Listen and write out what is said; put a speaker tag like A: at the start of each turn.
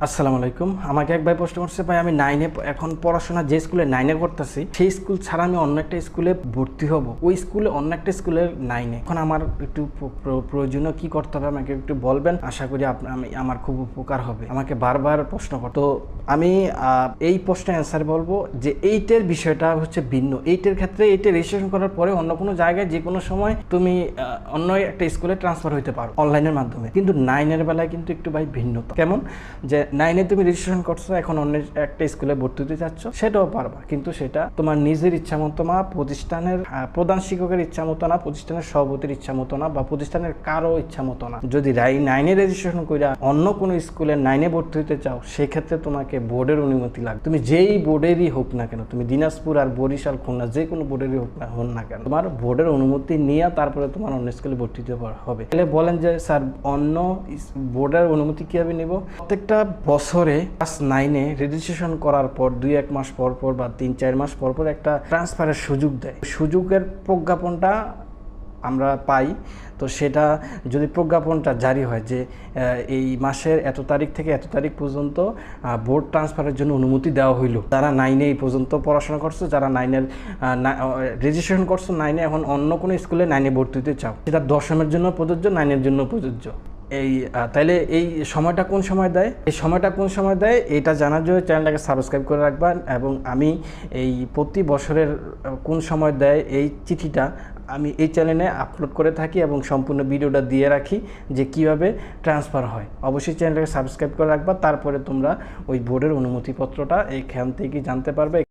A: আসসালামু আলাইকুম। আমাকে এক ভাই প্রশ্ন করছে, ভাই, আমি নাইনে এখন পড়াশোনা যে স্কুলে নাইনে করতেছি, সেই স্কুল ছাড়া আমি অন্য একটা স্কুলে ভর্তি হব। ওই স্কুলে অন্য একটা স্কুলের নাইনে এখন আমার একটু প্র- প্র- প্রয়োজনীয় কি করতে হবে আমাকে একটু বলবেন? আশা করি আমি আমার খুব উপকার হবে। আমাকে বারবার প্রশ্ন করতো আমি এই প্রশ্নের অ্যান্সার বলব যে এইটের বিষয়টা হচ্ছে ভিন্ন। এইটের ক্ষেত্রে এইটে রেজিস্ট্রেশন করার পরে অন্য কোনো জায়গায় যে কোনো সময় তুমি অন্য একটা স্কুলে ট্রান্সফার হইতে পারো অনলাইনের মাধ্যমে। কিন্তু নাইনের বেলায় কিন্তু একটু ভাই ভিন্নতা। কেমন? যে নাইনে তুমি রেজিস্ট্রেশন করছ, এখন অন্য একটা স্কুলে ভর্তি হতে চাচ্ছ সেটাও পারবা। কিন্তু সেটা তোমার নিজের ইচ্ছা মতো না, প্রতিষ্ঠানের প্রধান শিক্ষকের ইচ্ছা মতো না, প্রতিষ্ঠানের সভাপতির ইচ্ছা মতো না, বা প্রতিষ্ঠানের কারও ইচ্ছা মতো না। যদি নাইনে রেজিস্ট্রেশন কইরা অন্য কোনো স্কুলে নাইনে ভর্তি হতে চাও, সেক্ষেত্রে তোমাকে বোর্ডের অনুমতি লাগবে। তুমি যেই বোর্ডেরই হোক না কেন, তুমি দিনাজপুর আর বরিশাল, খুলনা, যে কোনো বোর্ডেরই হোক না হন না কেন, তোমার বোর্ডের অনুমতি নিয়ে তারপরে তোমার অন্য স্কুলে ভর্তি হতে হবে। তাহলে বলেন যে, স্যার, অন্য বোর্ডের অনুমতি কীভাবে নিব? প্রত্যেকটা বছরে ক্লাস নাইনে রেজিস্ট্রেশন করার পর, দুই এক মাস পর পর বা তিন চার মাস পর পর একটা ট্রান্সফারের সুযোগ দেয়। সুযোগের প্রজ্ঞাপনটা আমরা পাই। তো সেটা যদি প্রজ্ঞাপনটা জারি হয় যে এই মাসের এত তারিখ থেকে এত তারিখ পর্যন্ত বোর্ড ট্রান্সফারের জন্য অনুমতি দেওয়া হইল। যারা নাইনে এই পর্যন্ত পড়াশোনা করছ, যারা নাইনের রেজিস্ট্রেশন করছ নাইনে, এখন অন্য কোনো স্কুলে নাইনে ভর্তি হতে চাও। সেটা দশমের জন্য প্রযোজ্য, নাইনের জন্য প্রযোজ্য। এই তাহলে এই সময়টা কোন সময় দেয়? এই সময়টা কোন সময় দেয়? এটা জানার জন্য চ্যানেলটাকে সাবস্ক্রাইব করে রাখবেন এবং আমি এই প্রতি বছরের কোন সময় দেয় এই চিঠিটা আমি এই চ্যানেলে আপলোড করে থাকি এবং সম্পূর্ণ ভিডিওটা দিয়ে রাখি যে কীভাবে ট্রান্সফার হয়। অবশ্যই চ্যানেলটাকে সাবস্ক্রাইব করে রাখবা, তারপরে তোমরা ওই বোর্ডের অনুমতিপত্রটা এইখান থেকে জানতে পারবে।